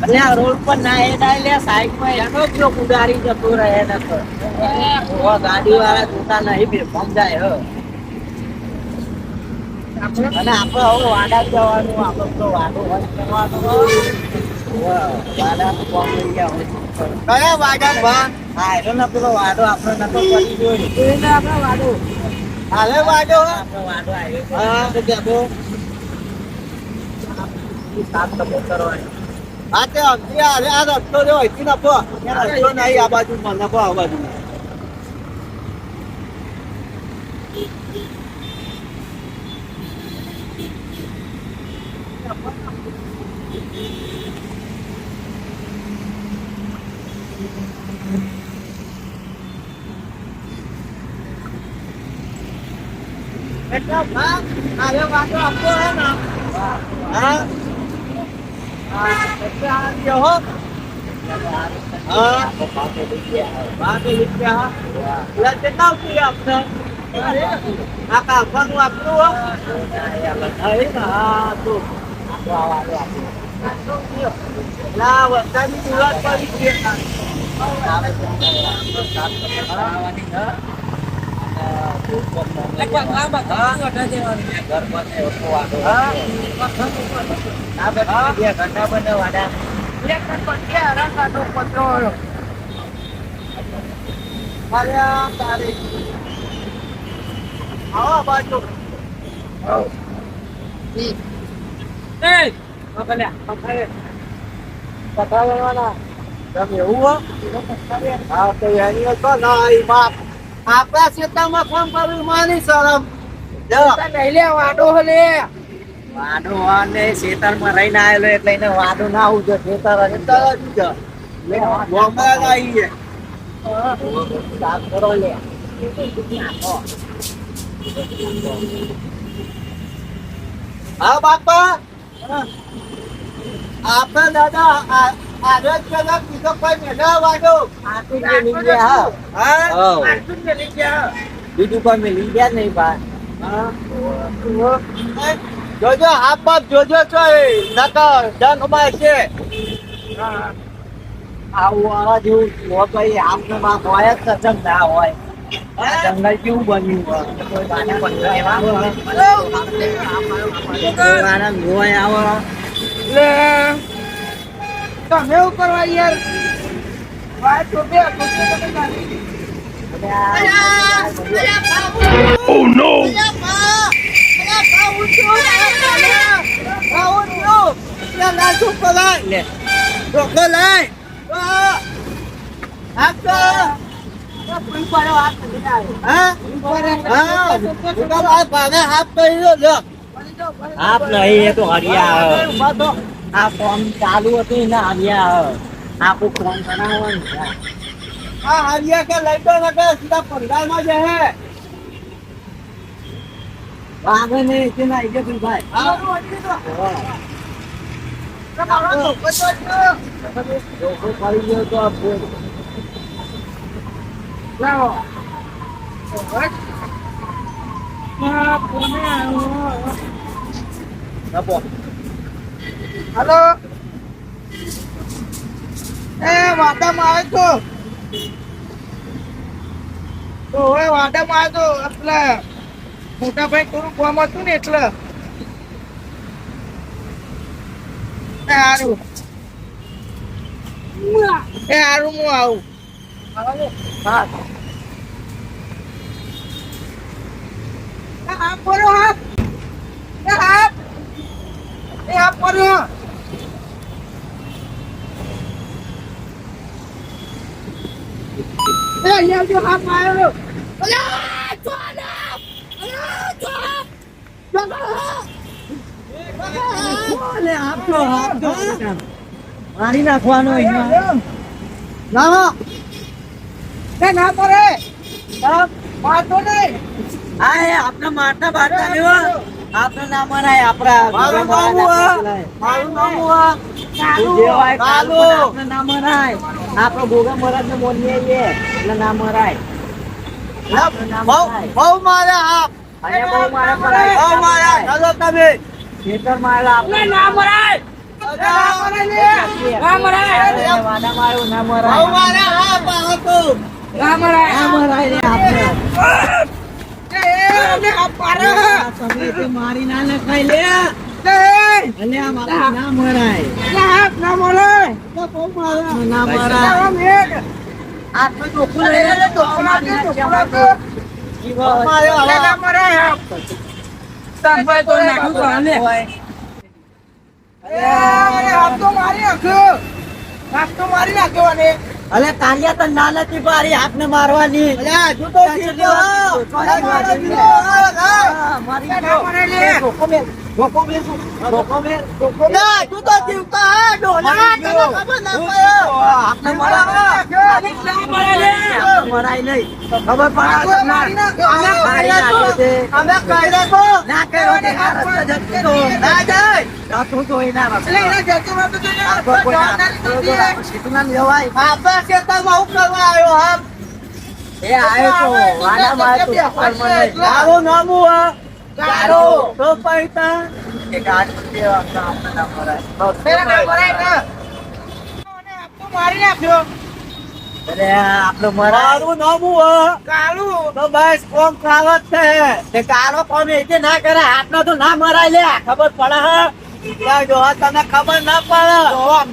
એટલે આ રોડ પર ના એ ડાય લે સાઈડમાં એનો જ ઉડાડી જતો રહે ને તો. ગાડી વાળા જોતા નહીં બે સમજાય હ. અને આપણે હવે વાડા જવાનું આપણે તો વાડો હોય કરવાનો. વાડા. કયા વાગા ભા હા એનો ના પેલો વાડો આપણે નતો કરી એને આપણે વાડો. હાલે વાડો? વાડો આવ્યો. સાત કરવાની. આ તે અગદી આ રસ્તો જો અહીંથી નફો. રસ્તો નહીં આ બાજુ નફો આ બાજુ એટલે ભા, આરે વાડો આપવો હે ને? હા? વરસાદની મુરત પડી છે બાજુ તમે એવું હો તો એની તો નહીં બાપ આપણા ક્ષેત્રમાં કામ કરવું માની શરમ. જો. વાડો લે વાડો અને ખેતરમાં રહીને આવેલો એટલે એને વાડો ના આવું જો ખેતર અને જ ગોમડા આવીએ સાફ કરો લે. હા બાપા. આપણા દાદા બીજો કોઈ મેલી ગયા નહીં બા જોજો હાથ બાપ જોજો છો નકર જન ઉમાય છે. આવું આવા જેવું હોય કઈ આપને માં હોય જ સજમ ના હોય. જંગલ કેવું બન્યું હોય? બાને હોય. આવે. તમે ઉપર કરવા યાર. વાત તો બે રોકો તો હા હા ઊભા ભાઈ ભાગે હાથ કર્યો લ્યો આપ નહીં એ તો હરિયા. આ ફોર્મ ચાલુ હતું ને હરિયા આખું ફોન બનાવવાનું છે. આ હારિયા કે લઈ તો નકે સીધા પંડાલમાં જ હે. વાગે ને કે ના ઈજે ભાઈ ભાઈ. હા. તો આ ફોન. નપો. હલો? એ વાડામાં આવે તો તો હવે વાડામાં આવે તો એટલે મોટા ભાઈ થોડું કામ હતું ને એટલે. એ હારું. હું આવું. હા. હા બોલો પડ્યો હાથ એ હાથ એ હાથ પડ્યો એ અહીંયા જો હાથ માર્યો અલ્યા ચોના આપજો આપજો મારી નાખવાનો અહીંયા ના પડે. મારતો નહીં. હા એ આપણા મારતા બારતા લેવો આપણે ના મરાય આપણા મારું નામ હું મારું નામ નામ આ. આપણે ભોગા મહારાજ ને છે એટલે ના મરાય. બહુ બહુ આપ મારા બહુ માર્યા ચાલો તમે. ખેતર મારેલા આપણે. ના મરાય. મરાય. મારું મારે મરાય. મરાય એ, મારી નખાય લે અલે આ ના મરાય ના હાથ ના મરાય. ના ના મરાય મેઘ. આટલું ચોખ્ખું લઈ લે ધોકો લાગે, ધોકો મારે અલે ના મરાય. તો તો. અરે તો મારી નાખ્યો. હાથ તો મારી નાખ્યો અને. અલે કાલિયા તો ના નથી પારી આપને મારવાની હજુ તો મારે. તો જીવતો હા, ડોલા. તને ખબર ના પડે. ના લે. મરાય નહીં. ખબર પડે અમે કાયદા છે. અમે કાયદા ના આ રસ્તે જતી તો. ના જાય. ના તું તો. એટલે એના જતું તો હું કરવા આવ્યો હા એ આવ્યો તો વાડા માં તું સફરમાં નહીં. હું હા. અને આપ તો મારી નાખ્યો. અરે આપણો મરાય. મારું નામ હું હા તો બસ કોમ ખાવત છે. તે કાળો કોમ એ ના કરે હાથનો તો ના મરાય લે ખબર પડે તને ખબર ના પડે.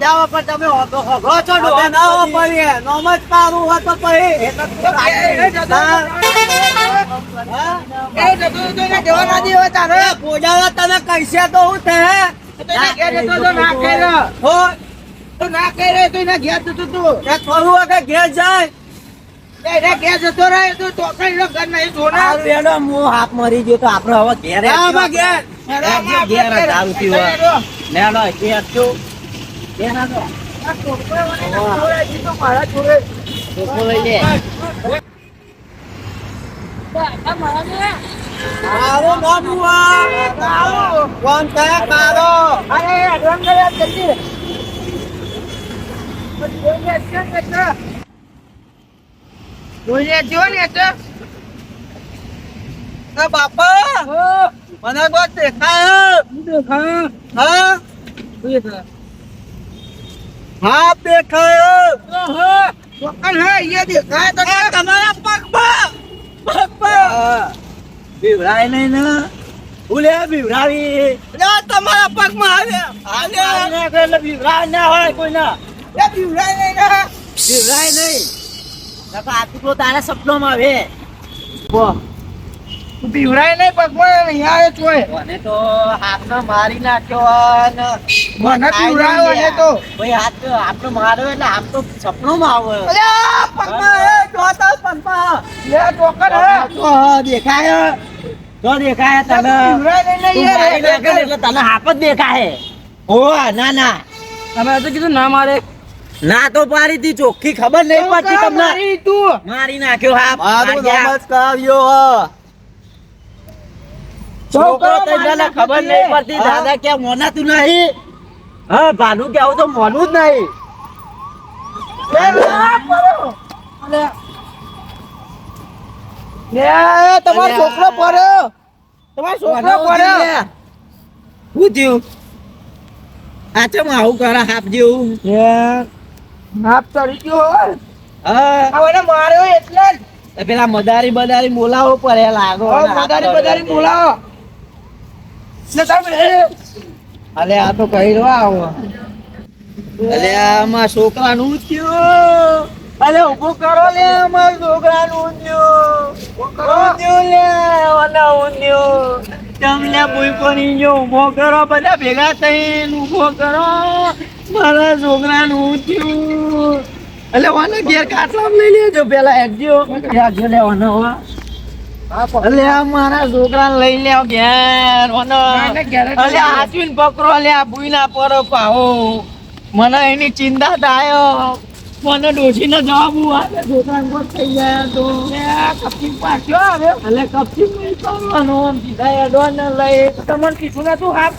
તો પર તમે હોગો હોગો છો ના પડીએ નોમ જ તારું હોય તો પછી તું એ જતો હા. તને તો હું તે ના તો તો એના ઘેર જતો. થોડું વખત ઘેર જાય. તો એના ઘેર જતો રહે તો ચોકડીનો ઘર નહીં જોના. હું હાથ મરી ગયો તો આપણે હવે ઘેરે ઘેર. દારૂ પીવા. લેડો, ઘેર છું. ઘેર આવો. આ છોકરો મને ના જોડે, હજી તો મારા જોડે. ધોકો લઈ લે. ને એટલે. એ બાપા મને તો દેખાય હા? હા દેખાય ઓહો, ચોક્કસ હે, અહીંયા દેખાય તો એ તમારા પગમાં! પગમાં! બીવરાય નહીં ને. ભૂલે બીવરાવી એ તમારા પગમાં આવે. આવે એટલે બીવરાય ના હોય કોઈના. એ બીવડાય નહીં ને. બીવરાય નહીં. તારા સપનોમાં આવે. વાહ બીવડાય નહીં પગમાં નહીં આવે તોય. મને તો હાથનો મારી નાખ્યો અને મને પીવડાયો અને તો. ભાઈ હાથ આપણો માર્યો એટલે આમ તો સપનોમાં આવે અરે પગમાં એ જોતા પગમાં લે, ટોકર હે. તો દેખાય તો દેખાય તને. પીવરાય નહીં યાર, એટલે તને હાફ જ દેખાય. ઓ ના ના. તમે તો કીધું ના મારે. ના તો પારી તી ચોખ્ખી ખબર નહીં પડતી તમને. મારી તું? મારી નાખ્યો હા મારું માર્યા. નામ જ કાવ્યો છોકરો તને ખબર નહીં પડતી દાદા કે મોનાતું નહીં. હા ભાનુ કે આવું તો મોનું જ નહીં. તમારો છોકરો પડ્યો. તમારો છોકરો પડ્યો. શું થયું? આ ચમ આવું કરે હાફ જેવું. હાફ ચડી ગયો હોય. હા. માર્યો એટલે જ. પેલા મદારી બદારી બોલાવો પડે લાગો હવે મદારી બદારી બોલાવો. અલે, આ તો કહી રહ્યો આવો. અલે, આમાં છોકરાનું થયું. અલે, ઊભો કરો લે અમારા છોકરાનું થયું. ઊંધ્યું લે ઓલા ઊંધ્યું તમને લે ભૂઈ જો ઊભો કરો, બધા ભેગા થઈને ઊભો કરો. મારા છોકરાનું થયું. એટલે વાને ઘેર કાટલા લઈ લેજો. પેલા એકજો એકજો લેવાનો, હો. અલે મારા લઈ ઘેર અલે પકડો લે આ ભૂઈના પર પાહો મને એની ચિંતા થાય. મને ડોશીનો જવાબ આવે છોકરાને કોઈ થઈ જાય તો. પાછો આવે. કપચી નહીં કરવાનો. લઈ. તમને કીધું ના તું હાથ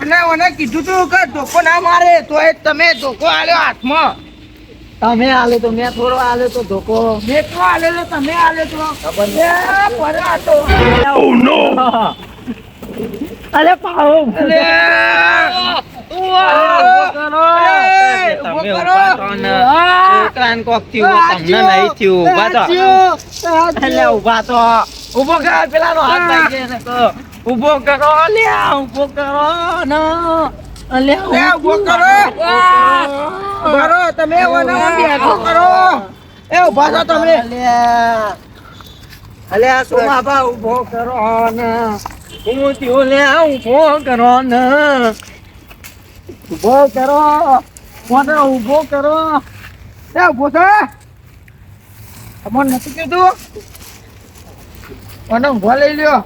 અને મને કીધું તું કે ધોકો ના મારે તો તમે ધોકો આલ્યો હાથમાં. તમે આલે તો મેં થોડો આલે તો ધોકો. મેં તો આલેલો તમે આલે તો. ખબર લે, પડ્યો આ તો અલે પાહો. અરે ઊભો તમે ઊભો કરો. થો ને. કોક થયું નહીં થયું. ઊભા ઊભા થો. ઊભો કર પેલાનો હાથ લાગી જાય ને કહો. ઊભો કરો લ્યા ઊભો કરો ને. અલ્યા એ, ઊભો કરો. તમે બેઠો કરો. એ ઊભા છો તમે. સોમા બા ઊભો કરો ને. હું લ્યા ઊભો કરો ને. ઊભો કરો. મને ઊભો કરો? એ ઊભો છો તમને નથી કીધું? મને ઊભો લઈ લ્યો?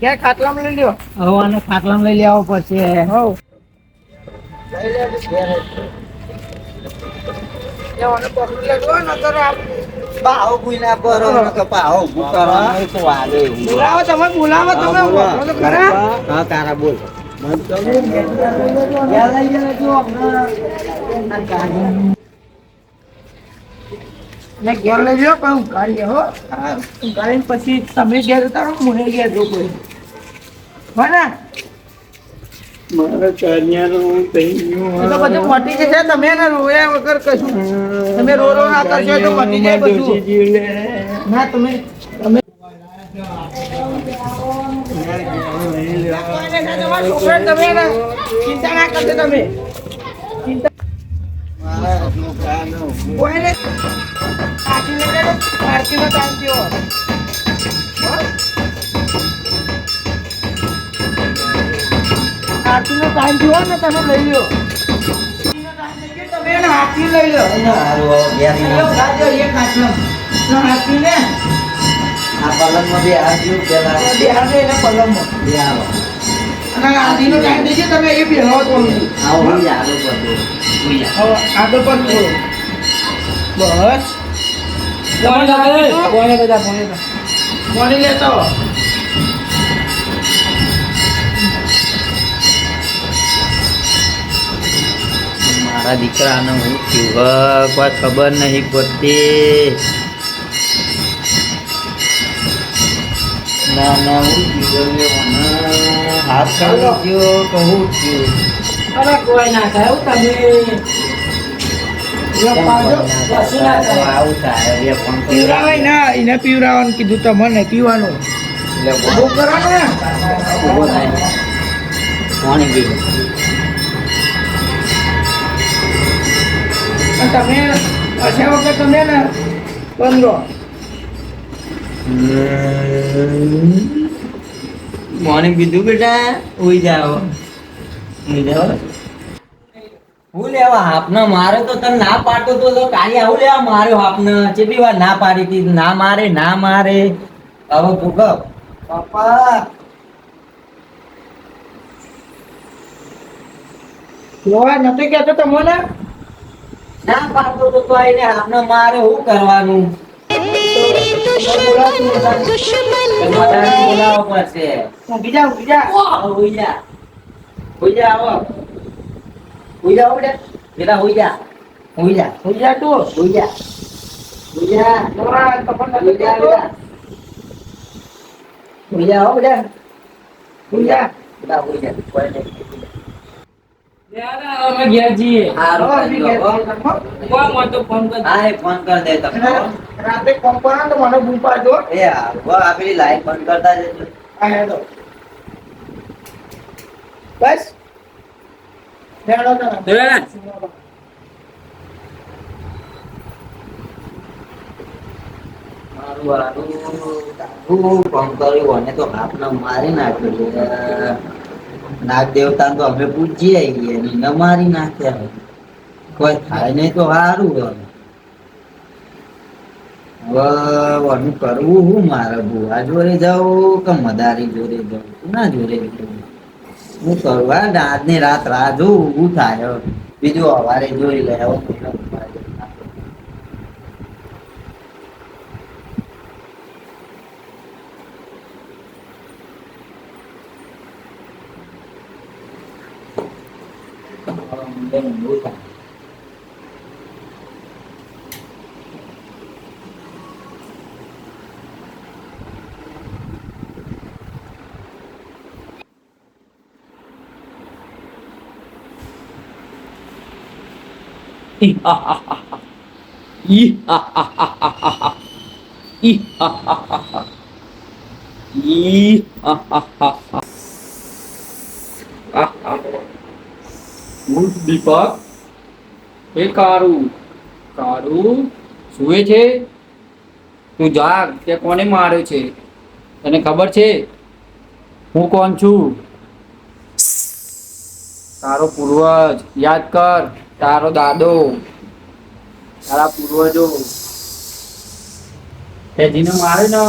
ક્યાં ખાટલામાં લઈ લ્યો? હવે આને ખાટલામાં લઈ લેવો પડશે. હવ. ઘેર લઈ લ્યો પણ ઉઘાડીએ હો ઉઘાડીને પછી તમે ઘેર ઉતારો મને ઘેર જો કોઈ બને મારા કન્યાનું એ તો બધું મટી જશે તમે ને રોયા વગર કશું તમે રો રો ના કરશો તો મટી જાય બધું ના તમે તમે તમારા તમે ચિંતા ના કરશો તમે ચિંતા કોઈને ટાઈમ થયો હો? આરતીનો ટાઈમ થયો ને તમે લઈ લો તમે આરતી લઈ લો લો, ખાજો, એ ખાજો. લો, આરતી ને બે હાથે એને પલંગમાં. અને આરતીનો ટાઈમ ગયો તમે એ બેહો તો નહીં. હવે આગળ પર બોલો. બસ. લેતો. મારા દીકરાને હું થયું કોઈ ખબર નહીં પડતી. ના ના હું થયું હાથ કાઢી ગયો તો હું થયું અરે કોઈ ના થાય તમે પીવરાવાય ના એને પીવરાવાનું કીધું તમને પીવાનું. એટલે બહુ કરો ને પાણી તમે હશે વખત તમે ને બંધો. મોર્નિંગ પીધું બેટા ઉઈ જાઓ. ઉઈ જાઓ. હું લેવા હાપનો મારે તો તને ના પાડતો તો કાલે આવું લેવા માર્યો હાપને કેટલી વાર ના પાડી હતી ના મારે ના મારે. હવે ભૂકપ પપ્પા. જોવા નથી કહેતો તમને ના પાડતો તો તો એને આપણે મારે શું કરવાનું? બેટા અમે ફોન કર દે રાતે ફોન કરો તો મને બૂમ પાડજો એ આ પેલી બંધ કરતા જજો. બસ. મારું ફોન કર્યું અને તો હાથને મારી નાખ્યું છે. નાગ દેવતા તો અમે પૂછીએ એને મારી નાખ્યા. કોઈ થાય નહીં તો સારું હવે હવે કરવું હું મારે ભૂવા જોડે જાઉં કે મદારી જોડે જાઉં ના જોડે હું કરવા આજની રાત રાહ જોઉં, ઊભું થાય. બીજું અવારે જોઈ લે હવે ઊંઘું થાય ઈ હા હા હા હા. ઈ હા હા હા હા હા હા. ઈ હા હા હા હા. ઈ હા હા હા હા. આ આ. સુએ છે તું જાગ તે કોને માર્યો છે તને ખબર છે હું કોણ છું તારો પૂર્વજ યાદ કર તારો દાદો. તારા પૂર્વજો. તે જેને મારે ને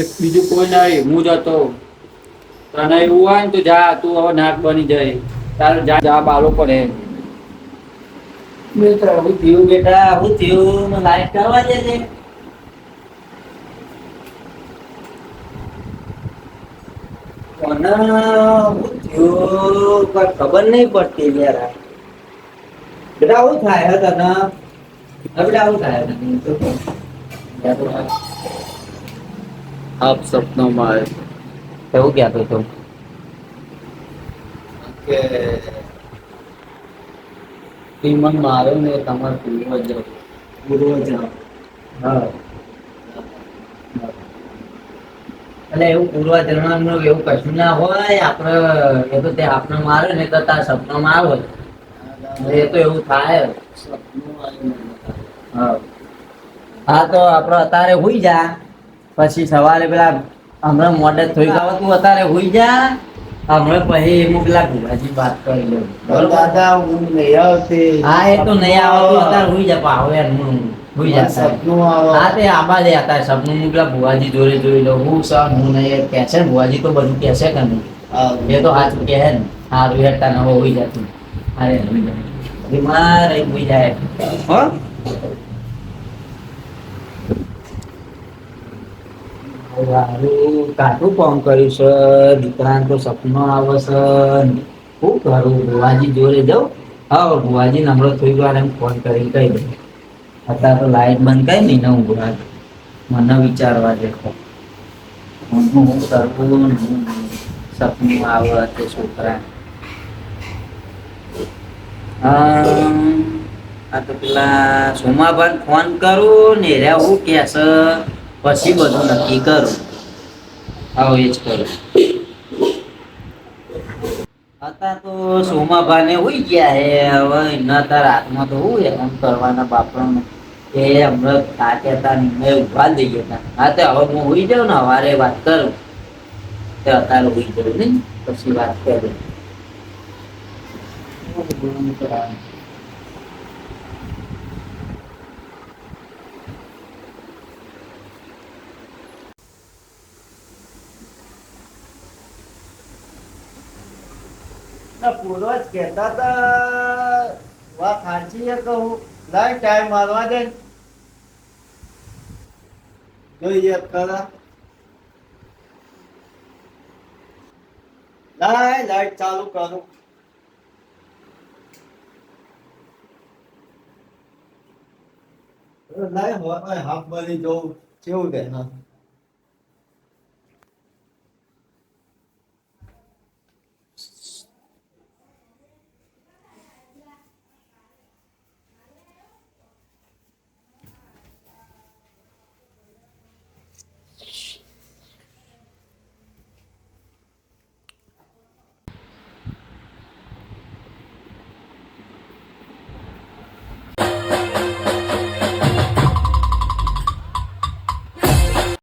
એક બીજું કોઈ નહીં હું જ હતો. તને એવું હોય ને તો જા તું હવે નાક બની જાય. તારે જા. જા બાલો પડે. બેટા હું થયું બેટા હું થયું લાઈફ લાઈટ કરવા દે છે. કોને હું થયું ખબર નહીં પડતી યાર. બેટા આવું થાય હે તને બેટા શું થાય. આપ સપનામાં આવે એવું કહેતો તું? કે તી મન મારો ને તમારો પૂર્વજ પૂર્વજ હા. એટલે એવું પૂર્વજન્મનું એવું કશું ના હોય આપણે એ તો તે આપણે મારે ને તો તાર સપનામાં આવે એ તો એવું થાય. હા. તો આપણે અત્યારે હુઈ જા. પછી સવારે પેલા હમણાં મોડે થઈ ગયો તું અત્યારે હુઈ જા. હમણાં પછી હું પેલા ભુવાજી વાત કરી લઉં. દાદા હું નહીં આવતી. હા એ તો નહીં આવે અત્યારે હુઈ જા પાવ હું હુઈ જા સપનું આવે. હા તે આબા દે સપનું હું પેલા ભુવાજી જોડે જોઈ લઉં. હું સર હું નહીં કે છે ભુવાજી તો બધું કે છે કે નહીં? એ તો હાથ કે હે ને હારું હેઠતા નવો હોઈ જતું બીમાર રહી હોઈ જાય. હો? હારું કાઠું કામ કર્યું છે દીકરાને તો સપનો આવે છે. શું કરું? ભુવાજી જોડે જાઉં? હા ભુવાજી નમળો થોડી ગયો એમ ફોન કરી કહી દઉં અત્યારે તો લાઈટ બંધ કરી નહીં ને ઊંઘવા મને વિચારવા દે હું હું કરવું સપનું આવે તે છોકરા આ પેલા ફોન કરું ને રે હું પછી બધું નક્કી કરું. આવો એ જ કરું. હતા તો સોમાભાને હોઈ ગયા હે, હવે એના તાર હાથમાં તો હું એમ કરવાના બાપરાનું એ હમણાં થાકે હતા ને મેં ઊભા દઈ ગયા. હા, તે હવે હું હોઈ જાઉં ને સવારે વાત કરું. તે અત્યારે હોઈ જાઉં ને પછી વાત કરું. ના પૂર્વજ કહેતા હતા વાત સાચી છે કહું લાય ટાઈમ મારવા દે જોઈએ ખરા લાય લાઈટ ચાલુ કરું લાય હોય હાફ બની જવું કેવું કે? હા